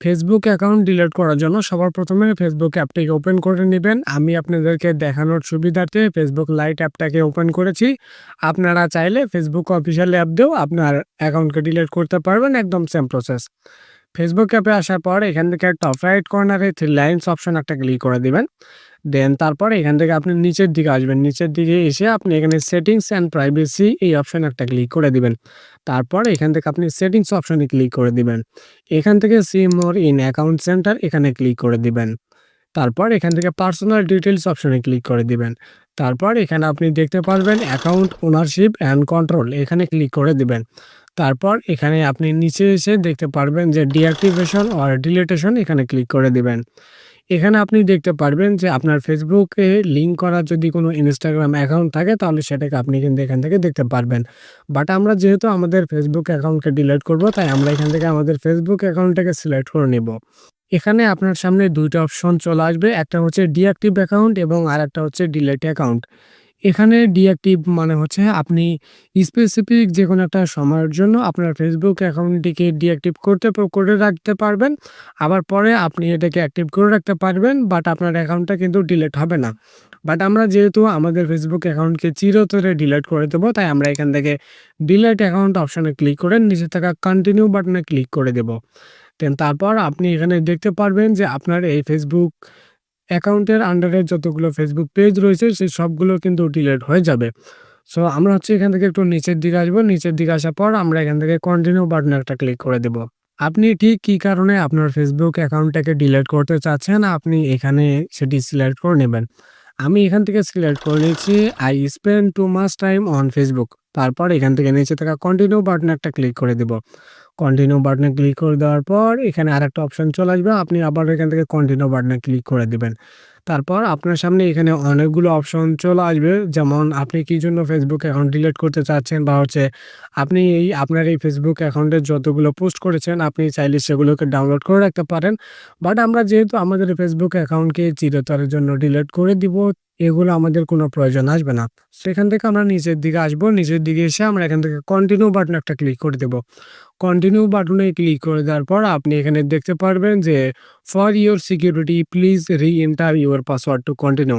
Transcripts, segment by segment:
Facebook account delete করার জন্য সবার প্রথমে ফেসবুক অ্যাপটিকে ওপেন করে নেবেন। আমি আপনাদেরকে দেখানোর সুবিধার্থে ফেসবুক লাইট অ্যাপটাকে ওপেন করেছি। আপনারা চাইলে ফেসবুক অফিসিয়াল অ্যাপ দিয়েও আপনার অ্যাকাউন্টকে ডিলিট করতে পারবেন একদম সেম প্রসেস ফেসবুক অ্যাপে আসার পর এখান থেকে টপ রাইট কর্নারে থ্রি লাইন্স অপশন একটা ক্লিক করে দিবেন। দেন তারপরে এখান থেকে আপনি নিচের দিকে আসবেন। নিচের দিকে এসে আপনি এখানে সেটিংস অ্যান্ড প্রাইভেসি এই অপশন একটা ক্লিক করে দিবেন। তারপর এখান থেকে আপনি সেটিংস অপশনে ক্লিক করে দিবেন। এখান থেকে see more in account centre এখানে ক্লিক করে দিবেন। তারপর এখান থেকে পার্সোনাল ডিটেলস অপশনে ক্লিক করে দিবেন। তারপর এখানে আপনি দেখতে পারবেন অ্যাকাউন্ট ওনারশিপ অ্যান্ড কন্ট্রোল এখানে ক্লিক করে দিবেন। তারপর এখানে আপনি নিচে এসে দেখতে পারবেন যে ডিঅ্যাক্টিভেশন আর ডিলিটেশন এখানে ক্লিক করে দিবেন। এখানে আপনি দেখতে পারবেন যে আপনার ফেসবুকে লিঙ্ক করা যদি কোনো ইনস্টাগ্রাম অ্যাকাউন্ট থাকে, তাহলে সেটাকে আপনি কিন্তু এখান থেকে দেখতে পারবেন। বাট আমরা যেহেতু আমাদের ফেসবুক অ্যাকাউন্টকে ডিলিট করব, তাই আমরা এখান থেকে আমাদের ফেসবুক অ্যাকাউন্টটাকে সিলেক্ট করে নেব। এখানে আপনার সামনে দুইটা অপশন চলে আসবে, একটা হচ্ছে ডিঅ্যাক্টিভ অ্যাকাউন্ট এবং আর একটা হচ্ছে ডিলেট অ্যাকাউন্ট এখানে ডিঅ্যাক্টিভ মানে হচ্ছে আপনি স্পেসিফিক যে কোনো একটা সময়ের জন্য আপনার ফেসবুক অ্যাকাউন্টটিকে ডিঅ্যাক্টিভ করতে করে রাখতে পারবেন। আবার পরে আপনি এটাকে অ্যাক্টিভ করে রাখতে পারবেন বাট আপনার অ্যাকাউন্টটা কিন্তু ডিলেট হবে না। বাট আমরা যেহেতু আমাদের ফেসবুক অ্যাকাউন্টকে চিরতরে ডিলেট করে দেবো, তাই আমরা এখান থেকে ডিলেট অ্যাকাউন্ট অপশানে ক্লিক করে নিচে থাকা কন্টিনিউ বাটনে ক্লিক করে দেবো। দেন তারপর আপনি এখানে দেখতে পারবেন যে আপনার এই ফেসবুক অ্যাকাউন্টের আন্ডারে যতগুলো ফেসবুক পেজ রয়েছে সেই সবগুলো কিন্তু ডিলেট হয়ে যাবে। সো আমরা হচ্ছে এখান থেকে একটু নিচের দিকে আসব। নিচের দিকে আসার পর আমরা এখান থেকে কন্টিনিউ বাটনে একটা ক্লিক করে দেব। আপনি ঠিক কী কারণে আপনার ফেসবুক অ্যাকাউন্টটাকে ডিলেট করতে চাচ্ছেন? আপনি এখানে সেটি সিলেক্ট করে নেবেন। আমি এখান থেকে সিলেক্ট করে নিয়েছি I spend too much time on Facebook তারপর এখান থেকে নিচে থাকা কন্টিনিউ বাটনে একটা ক্লিক করে দেব। কন্টিনিউ বাটনে ক্লিক করে দেওয়ার পর এখানে আরেকটা অপশন চলে আসবে। আপনি আবার এখান থেকে কন্টিনিউ বাটনে ক্লিক করে দেবেন। তারপর আপনার সামনে এখানে অনেকগুলো অপশন চলে আসবে। যেমন আপনি কি জন্য ফেসবুক অ্যাকাউন্ট ডিলিট করতে চাচ্ছেন বা হচ্ছে আপনি এই আপনার এই ফেসবুক অ্যাকাউন্টে যতগুলো পোস্ট করেছেন, আপনি চাইলে সেগুলোকে ডাউনলোড করে রাখতে পারেন। বাট আমরা যেহেতু আমাদের ফেসবুক অ্যাকাউন্টকে চিরতরের জন্য ডিলিট করে দিব এগুলো আমাদের কোনো প্রয়োজন আসবে না। সেখান থেকে আমরা নিচের দিকে আসব। নিচের দিকে এসে আমরা এখান থেকে কন্টিনিউ বাটন একটা ক্লিক করে দেবো। কন্টিনিউ বাটনে ক্লিক করে দেওয়ার পর আপনি এখানে দেখতে পারবেন যে for your security please re-enter your password to continue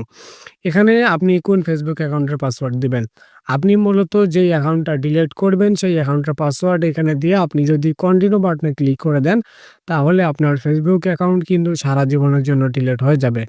এখানে আপনি কোন ফেসবুক অ্যাকাউন্টের পাসওয়ার্ড দিবেন? আপনি মূলত যেই অ্যাকাউন্টটা ডিলিট করবেন, সেই অ্যাকাউন্টের পাসওয়ার্ড এখানে দিয়ে আপনি যদি কন্টিনিউ বাটনে ক্লিক করে দেন, তাহলে আপনার ফেসবুক অ্যাকাউন্ট কিন্তু সারা জীবনের জন্য ডিলিট হয়ে যাবে।